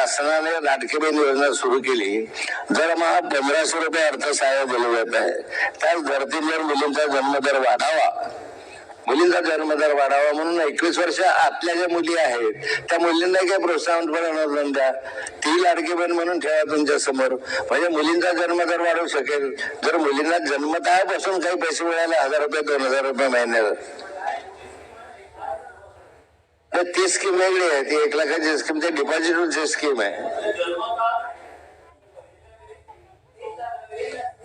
शासनाने लाडकी बहीण योजना सुरू केली. जर मग पंधराशे रुपये अर्थसहाय्य दिलं जात आहे त्याच धर्तीवर मुलींचा जन्मदर वाढावा. मुलींचा जन्मदर वाढावा म्हणून एकवीस वर्ष आतल्या ज्या मुली आहेत त्या मुलींना काही प्रोत्साहनपणे अनुदान द्या. ती लाडकी बहीण म्हणून ठेवा तुमच्यासमोर. म्हणजे मुलींचा जन्मदर वाढू शकेल. जर मुलींना जन्मतापासून काही पैसे मिळाले हजार रुपये दोन हजार रुपये महिन्याला. तर ती स्कीम वेगळी आहे. ती एक लाखाची स्कीम ते डिपॉझिटची स्कीम आहे.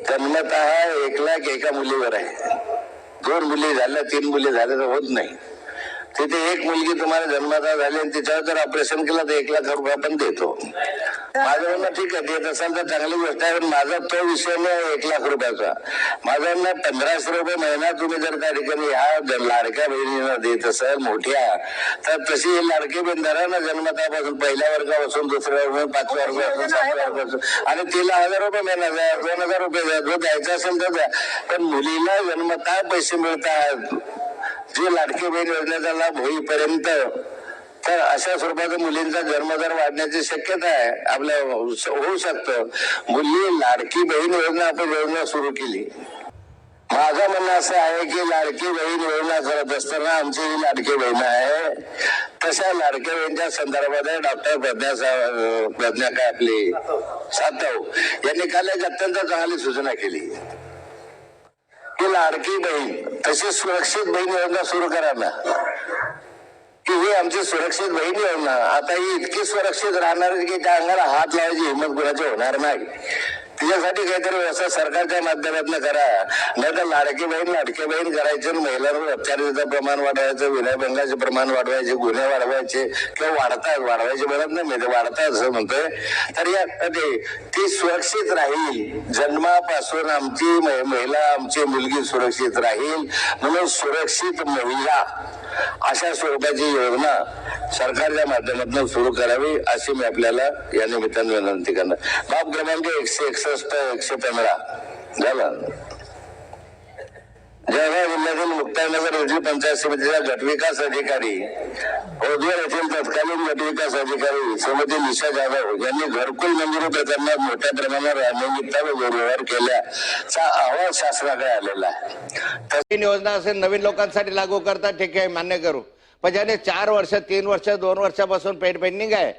जन्मत एक लाख एका मुलीवर आहे. दोन मुली झाल्या तीन मुली झाल्या तर होत नाही. तिथे एक मुलगी तुम्हाला जन्मता झाली आणि तिच्यावर जर ऑपरेशन केलं तर एक लाख रुपये आपण देतो. माझं म्हणणं ठीक आहे देत असाल तर चांगली गोष्ट आहे पण माझा तो विषय नाही एक लाख रुपयाचा. माझं म्हणणं पंधराशे रुपये महिना तुम्ही जर त्या ठिकाणी ह्या लाडक्या बहिणींना देत असाल मोठ्या तर तशी ही लाडकी बहीण धरा ना जन्मतापासून पहिल्या वर्गापासून दुसऱ्या वर्गापासून पाचव्या वर्गापासून सातव्या वर्गापासून. आणि तिला हजार रुपये महिना द्या दोन हजार रुपये द्या जो द्यायचा असेल तर द्या. पण मुलीला जन्मता पैसे मिळतात. जे लाडकी बहीण योजनेचा लाभ होईपर्यंत तर अशा स्वरूपाचा मुलींचा जन्मदर वाढण्याची शक्यता आहे. आपल्या होऊ शकतं. मुली लाडकी बहीण योजना आपण योजना सुरू केली. माझं म्हणणं असं आहे की लाडकी बहीण योजना करत असताना आमची ही लाडकी बहीण आहे. तशा लाडक्या बहिणीच्या संदर्भात डॉक्टर प्रज्ञा प्रज्ञा काय आपली सातव यांनी काल एक अत्यंत चांगली सूचना केली. की लाडकी बहीण तशी सुरक्षित बहीण योजना सुरू करा ना. की ही आमची सुरक्षित बहीण योजना आता ही इतकी सुरक्षित राहणार की त्या अंगाला हात लावायची हिंमत कुणाची होणार नाही. त्याच्यासाठी काहीतरी व्यवस्था सरकारच्या माध्यमातून करा. नाही तर लाडकी बहीण लाडकी बहीण करायचे आणि महिलांवर अत्याचाराचं प्रमाण वाढवायचं विनयभंगाचे प्रमाण वाढवायचे गुन्हे वाढवायचे किंवा वाढतात वाढवायचे म्हणत नाही म्हणजे मी ते वाढतात असं म्हणतोय. तर यासाठी ती सुरक्षित राहील. जन्मापासून आमची महिला आमची मुलगी सुरक्षित राहील. म्हणून सुरक्षित महिला अशा स्वरूपाची योजना सरकारच्या माध्यमातून सुरू करावी अशी मी आपल्याला या निमित्तानं विनंती करणार. बाब क्रमांक एकशे एकसष्ट एकशे पंधरा. झालं. जळगाव जिल्ह्यातील मुक्तानगर येथील पंचायत समितीच्या गटविकास अधिकारी ओदवर येथील तत्कालीन गटविकास अधिकारी श्रीमती निशा जाधव यांनी घरकुल मंजुरी प्रकरणात मोठ्या प्रमाणावर अनियमितता व गैरव्यवहार केल्याचा अहवाल शासनाकडे आलेला आहे. नवीन योजना असेल नवीन लोकांसाठी लागू करतात ठीक आहे मान्य करू. पण ज्याने चार वर्ष तीन वर्ष दोन वर्षापासून पेड पेंडिंग आहे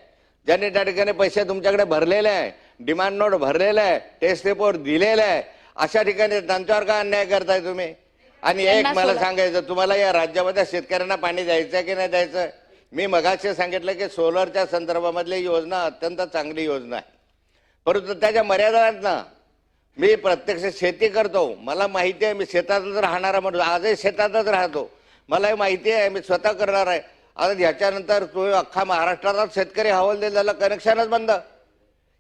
ज्यांनी त्या ठिकाणी पैसे तुमच्याकडे भरलेले आहे डिमांड नोट भरलेला आहे टेस्ट रिपोर्ट दिलेला आहे. अशा ठिकाणी त्यांच्यावर का अन्याय करताय तुम्ही? आणि एक मला. सांगायचं तुम्हाला या राज्यामध्ये शेतकऱ्यांना पाणी द्यायचं की नाही द्यायचं मी मगाशी सांगितलं की सोलरच्या संदर्भामधली योजना अत्यंत चांगली योजना आहे. परंतु त्याच्या मर्यादा आहेत ना. मी प्रत्यक्ष शेती करतो. मला माहिती आहे मी शेतातच राहणारा म्हणून आजही शेतातच राहतो. मलाही माहिती आहे मी स्वतः करणार आहे. आता ह्याच्यानंतर तो अख्खा महाराष्ट्रातच शेतकरी हवालदिल झाला कनेक्शनच बंद.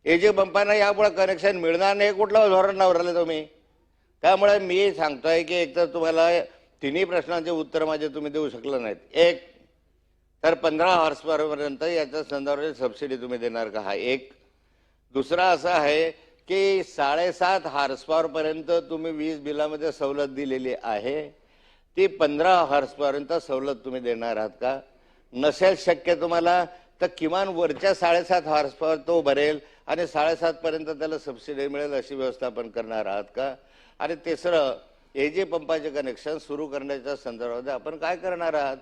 एजी पंपांना यापुढे कनेक्शन मिळणार नाही कुठलं धोरण लावलं तुम्ही? त्यामुळे मी सांगतोय की एक तर तुम्हाला तिन्ही प्रश्नांचे उत्तर माझे तुम्ही देऊ शकलं नाहीत. एक तर पंधरा हॉर्स पर्यंत याच्या संदर्भात सबसिडी तुम्ही देणार का? हा एक. दुसरा असा आहे की साडेसात हॉर्सपॉवर पर्यंत तुम्ही वीज बिलामध्ये सवलत दिलेली आहे. ती पंधरा हॉर्सपर्यंत सवलत तुम्ही देणार आहात का? नसेल शक्य तुम्हाला तर किमान वरच्या साडेसात हॉर्सपॉवर तो भरेल आणि साडेसातपर्यंत त्याला सबसिडी मिळेल अशी व्यवस्था आपण करणार आहात का? आणि तिसरं एजी पंपाचे कनेक्शन सुरू करण्याच्या संदर्भात आपण काय करणार आहात?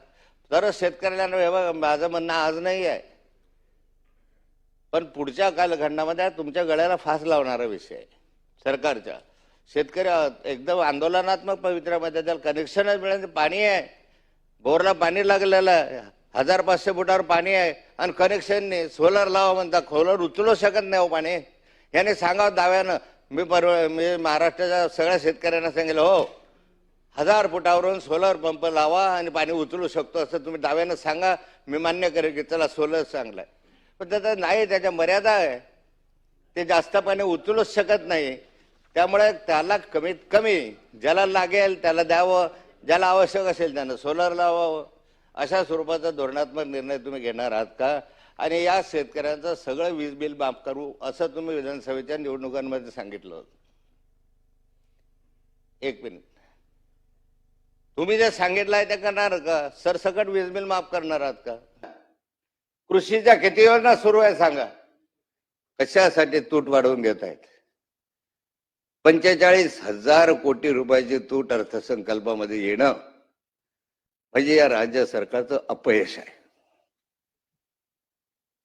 तर शेतकऱ्यांना माझं म्हणणं आज नाही आहे. पण पुढच्या कालखंडामध्ये तुमच्या गळ्याला फास लावणारा विषय आहे सरकारच्या. शेतकरी एकदम आंदोलनात्मक पवित्र्यामध्ये त्याला कनेक्शनच मिळेल पाणी आहे. बोरला पाणी लागलेलं आहे. हजार पाचशे फुटावर पाणी आहे आणि कनेक्शन नाही सोलर लावा म्हणता खोलर उचलू शकत नाही हो पाणी. याने सांगावं दाव्यानं मी परवा मी महाराष्ट्राच्या सगळ्या शेतकऱ्यांना सांगितलं हो हजार फुटावरून सोलर पंप लावा आणि पाणी उचलू शकतो असं तुम्ही दाव्यानं सांगा. मी मान्य करेल की चला सोलर चांगलं आहे. पण त्याचं नाही त्याच्या मर्यादा आहे. ते जास्त पाणी उचलूच शकत नाही. त्यामुळे त्याला कमीत कमी ज्याला लागेल त्याला द्यावं ज्याला आवश्यक असेल त्यानं सोलर लावावं. अशा स्वरूपाचा धोरणात्मक निर्णय तुम्ही घेणार आहात का? आणि या शेतकऱ्यांचं सगळं वीज बिल माफ करू असं तुम्ही विधानसभेच्या निवडणुकांमध्ये सांगितलं होतं. एक मिनिट. तुम्ही जे सांगितलं आहे ते करणार का? सरसकट वीज बिल माफ करणार आहात का? कृषीच्या किती योजना सुरू आहे सांगा. कशासाठी तूट वाढवून घेत आहेत? पंचेचाळीस हजार कोटी रुपयाची तूट अर्थसंकल्पामध्ये येणं म्हणजे या राज्य सरकारचं अपयश आहे.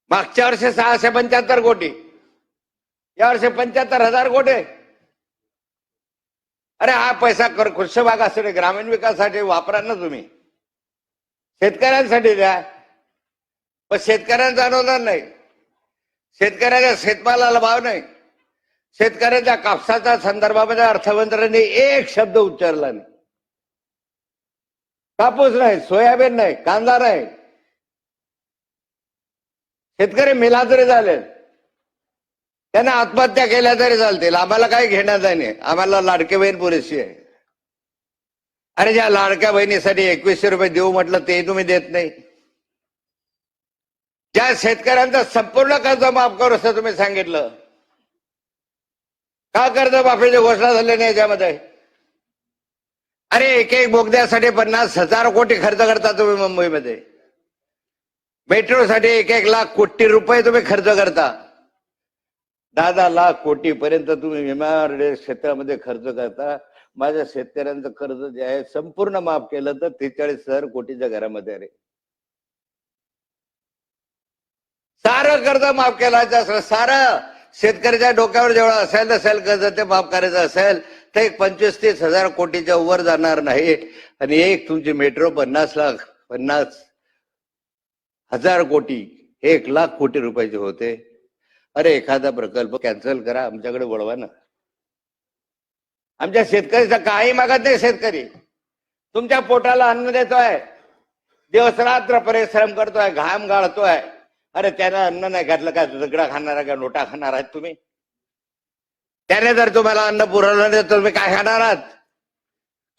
मागच्या वर्षी सहाशे पंच्याहत्तर कोटी. या वर्षी पंच्याहत्तर हजार कोटी. अरे हा पैसा कर कृषी भागासाठी ग्रामीण विकासासाठी वापरा ना तुम्ही. शेतकऱ्यांसाठी द्या. पण शेतकऱ्यांचं अनुदान नाही. शेतकऱ्याच्या शेतमालाला भाव नाही. शेतकऱ्याच्या कापसाच्या संदर्भामध्ये अर्थमंत्र्यांनी एक शब्द उच्चारला नाही. कापूस नाही सोयाबीन नाही कांदा नाही. शेतकरी मिला तरी चालेल. त्यांना आत्महत्या केल्या तरी चालतील. आम्हाला काही घेण्यात नाही. आम्हाला लाडके बहीण पुरेशी आहे. अरे ज्या लाडक्या बहिणीसाठी एकवीसशे रुपये देऊ म्हटलं ते तुम्ही देत नाही. ज्या शेतकऱ्यांचा संपूर्ण कर्ज माफ करू असं तुम्ही सांगितलं. का कर्ज माफीची घोषणा झाली नाही याच्यामध्ये अरे एक एक बोगद्यासाठी पन्नास हजार कोटी खर्च करता तुम्ही मुंबईमध्ये. मेट्रोसाठी एक एक लाख कोटी रुपये तुम्ही खर्च करता. दहा दहा लाख कोटी पर्यंत तुम्ही विमा क्षेत्रामध्ये खर्च करता. माझ्या शेतकऱ्यांचं कर्ज जे आहे संपूर्ण माफ केलं तर त्रेचाळीस हजार कोटीच्या घरामध्ये अरे सारं कर्ज माफ केलायचं असलं सारं. शेतकऱ्याच्या डोक्यावर जेवढं असेल असेल कर्ज ते माफ करायचं असेल. तर एक पंचवीस तीस हजार कोटीच्या वर जाणार नाही. आणि एक तुमची मेट्रो पन्नास लाख पन्नास हजार कोटी एक लाख कोटी रुपयाचे होते. अरे एखादा प्रकल्प कॅन्सल करा आमच्याकडे वळवा ना. आमच्या शेतकऱ्याचा काही मागत नाही शेतकरी. तुमच्या पोटाला अन्न देतोय. दिवसरात्र परिश्रम करतोय घाम गाळतोय. अरे त्यानं अन्न नाही घातलं का? दगडा खाणार का? नोटा खाणार आहात तुम्ही? त्याने जर तुम्हाला अन्न पुरवलं नाही तर तुम्ही काय खाणार आहात?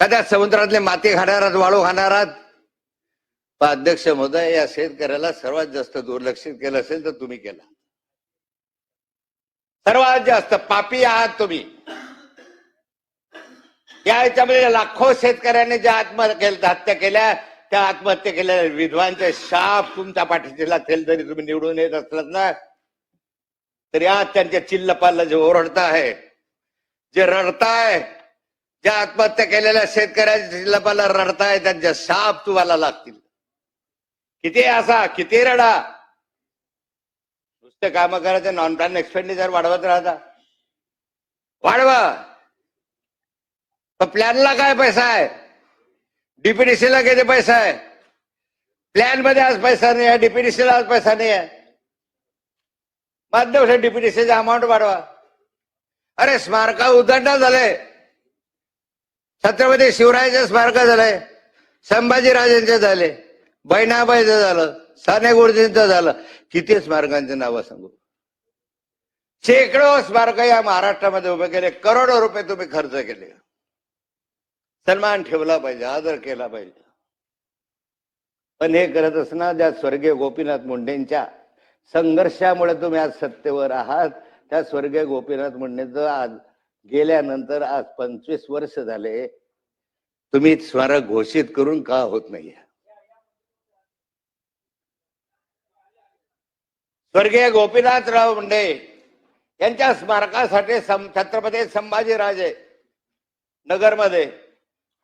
कदा समुद्रातले माती खाणार आहात वाळू खाणार आहात? पण अध्यक्ष महोदय या शेतकऱ्याला सर्वात जास्त दुर्लक्षित केलं असेल तर तुम्ही केला. सर्वात जास्त पापी आहात तुम्ही. या याच्यामध्ये लाखो शेतकऱ्यांनी ज्या आत्महत्या केल्या हत्या केल्या त्या आत्महत्या केलेल्या विधवांचे शाप तुमच्या पाठीशी लागतील जरी तुम्ही निवडून येत असलात ना. तरी आज त्यांच्या चिल्लपाला जे ओरडता आहे जे रडताय ज्या आत्महत्या केलेल्या शेतकऱ्याच्या चिल्लपाला रडताय त्यांच्या शाप तुम्हाला लागतील. किती असा किती रडा. नुसते काम करायचं नॉन प्लॅन एक्सपेंडिचर वाढवत राहता. वाढवा. पण प्लॅनला काय पैसा आहे? डीपीडीसीला किती पैसा आहे? प्लॅनमध्ये आज पैसा नाही आहे डीपीडीसीला आज पैसा नाही आहे. माध्यम डीपीडीसीचा अमाऊंट वाढवा. अरे स्मारका उद्घाटन झाले छत्रपती शिवरायाच्या स्मारक झाले संभाजीराजेंचे झाले. बहिणाबाईचं झालं. साने गुरुजींचं झालं. किती स्मारकांची नावं सांगू? शेकडो स्मारक या महाराष्ट्रामध्ये उभे केले. करोडो रुपये तुम्ही खर्च केले. सन्मान ठेवला पाहिजे आदर केला पाहिजे. पण हे करत असताना ज्या स्वर्गीय गोपीनाथ मुंडेंच्या संघर्षामुळे तुम्ही आज सत्तेवर आहात. त्या स्वर्गीय गोपीनाथ मुंडेंचं आज गेल्यानंतर आज पंचवीस वर्ष झाले. तुम्ही स्मारक घोषित करून का होत नाही स्वर्गीय गोपीनाथराव मुंडे यांच्या स्मारकासाठी सं- छत्रपती संभाजीराजे नगरमध्ये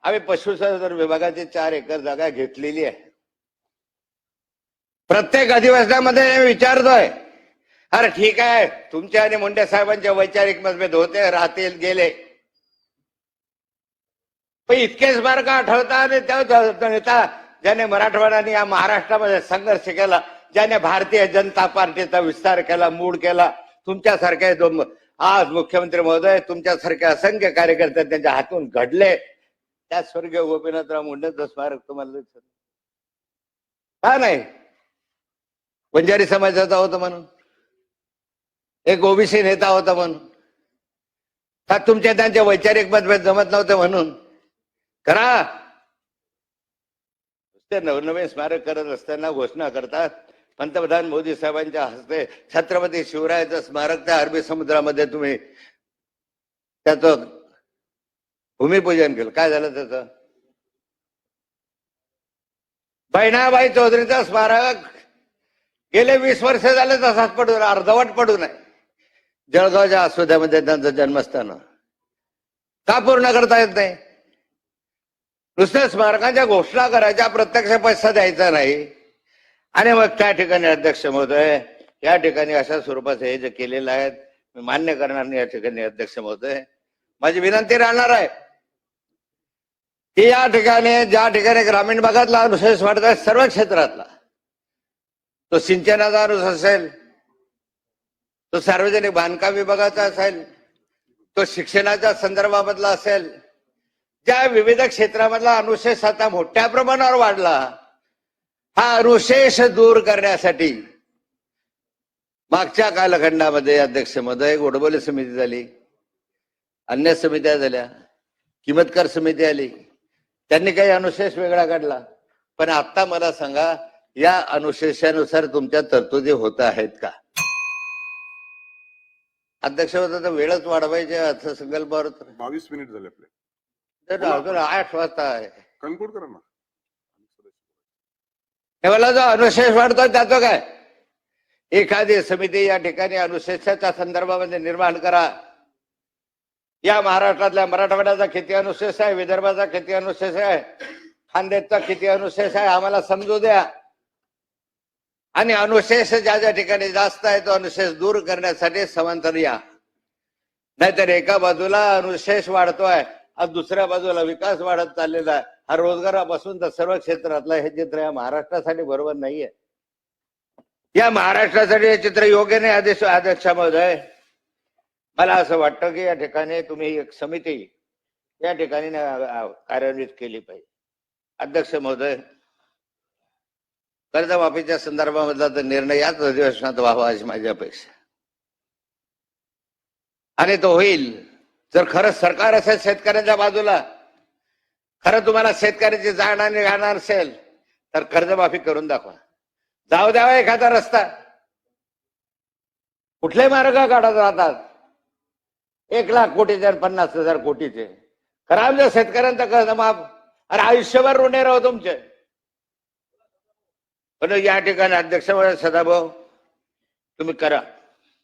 आम्ही पशुसंवर्धन विभागाची चार एकर जागा घेतलेली आहे. प्रत्येक अधिवेशनामध्ये मी विचारतोय अरे ठीक आहे तुमच्या आणि मुंडे साहेबांचे वैचारिक मतभेद होते राहतील गेले. पण इतके स्मारक आठवता आणि त्या नेता ज्याने मराठवाड्याने या महाराष्ट्रामध्ये संघर्ष केला ज्याने भारतीय जनता पार्टीचा विस्तार केला मूड केला तुमच्यासारखे आज मुख्यमंत्री महोदय तुमच्यासारखे असंख्य कार्यकर्ते त्यांच्या हातून घडले. त्या स्वर्गीय गोपीनाथराव मुंडेचं स्मारक तुम्हाला का नाही? बंजारी समाजाचा होता म्हणून. एक ओबीसी नेता होता म्हणून. का तुमच्या त्यांचे वैचारिक मतभेद जमत नव्हते म्हणून? करा. नुसते नवनवीन स्मारक करत असताना घोषणा करतात. पंतप्रधान मोदी साहेबांच्या हस्ते छत्रपती शिवरायाचं स्मारक त्या अरबी समुद्रामध्ये तुम्ही त्याचं भूमिपूजन केलं. काय झालं त्याचं? बहिणाबाई चौधरीचा स्मारक. गेले वीस वर्ष झाले तसाच पडून अर्धवट पडून आहे जळगावच्या आस्वाद्यामध्ये त्यांचं जन्मस्थान. का पूर्ण करता येत नाही? नुसत्या स्मारकांच्या घोषणा करायच्या प्रत्यक्ष पैसा द्यायचा नाही. आणि मग त्या ठिकाणी अध्यक्ष महोदय या ठिकाणी अशा स्वरूपाचं हे जे केलेलं आहे मी मान्य करणार नाही या ठिकाणी अध्यक्ष महोदय. माझी विनंती राहणार आहे की या ठिकाणी ज्या ठिकाणी ग्रामीण भागातला अनुशेष आहे सर्व क्षेत्रातला तो सिंचनाचा अनुस असेल तो सार्वजनिक बांधकाम विभागाचा असेल तो शिक्षणाच्या संदर्भामधला असेल ज्या विविध क्षेत्रामधला अनुशेष आता मोठ्या प्रमाणावर वाढला हा अनुशेष दूर करण्यासाठी मागच्या कालखंडामध्ये अध्यक्ष महोदय गोडबोले समिती झाली अन्य समित्या झाल्या किंमतकार समिती आली त्यांनी काही अनुशेष वेगळा काढला. पण आता मला सांगा या अनुशेषानुसार तुमच्या तरतुदी होत आहेत का? अध्यक्ष वेळच वाढवायचे अर्थसंकल्पावर बावीस मिनिट झाले आपले. तर अजून आठ वाजता आहे. कन्क्लूड करा ना. हे मला जो अनुशेष वाढतो त्याचं काय? एखादी समिती या ठिकाणी अनुशेषाच्या संदर्भामध्ये निर्माण करा. या महाराष्ट्रातल्या मराठवाड्याचा किती अनुशेष आहे विदर्भाचा किती अनुशेष आहे खानदेशचा किती अनुशेष आहे आम्हाला समजू द्या. आणि अनुशेष ज्या ज्या ठिकाणी जास्त आहे तो अनुशेष दूर करण्यासाठी समांतर या नाहीतर एका बाजूला अनुशेष वाढतोय आज दुसऱ्या बाजूला विकास वाढत चाललेला आहे. हा रोजगारापासून तर सर्व क्षेत्रातला हे चित्र या महाराष्ट्रासाठी बरोबर नाहीये. या महाराष्ट्रासाठी हे चित्र योग्य नाही आदेश अध्यक्ष महोदय मला असं वाटतं की या ठिकाणी तुम्ही एक समिती या ठिकाणी कार्यान्वित केली पाहिजे. अध्यक्ष महोदय कर्जमाफीच्या संदर्भामधला तर निर्णय याच अधिवेशनात व्हावा अशी माझी अपेक्षा आणि तो होईल. जर खरंच सरकार असेल शेतकऱ्यांच्या बाजूला खरं तुम्हाला शेतकऱ्याची जाण आणि राहणार असेल तर कर्जमाफी करून दाखवा. जाऊ द्यावा हो एखादा रस्ता. कुठले मार्ग काढत राहतात? एक लाख कोटीचे पन्नास हजार कोटीचे. खराब जर शेतकऱ्यांचं कर्जमाफ अरे आयुष्यभर ऋणे राहू तुमचे. पण या ठिकाणी अध्यक्ष सदाभाऊ तुम्ही करा.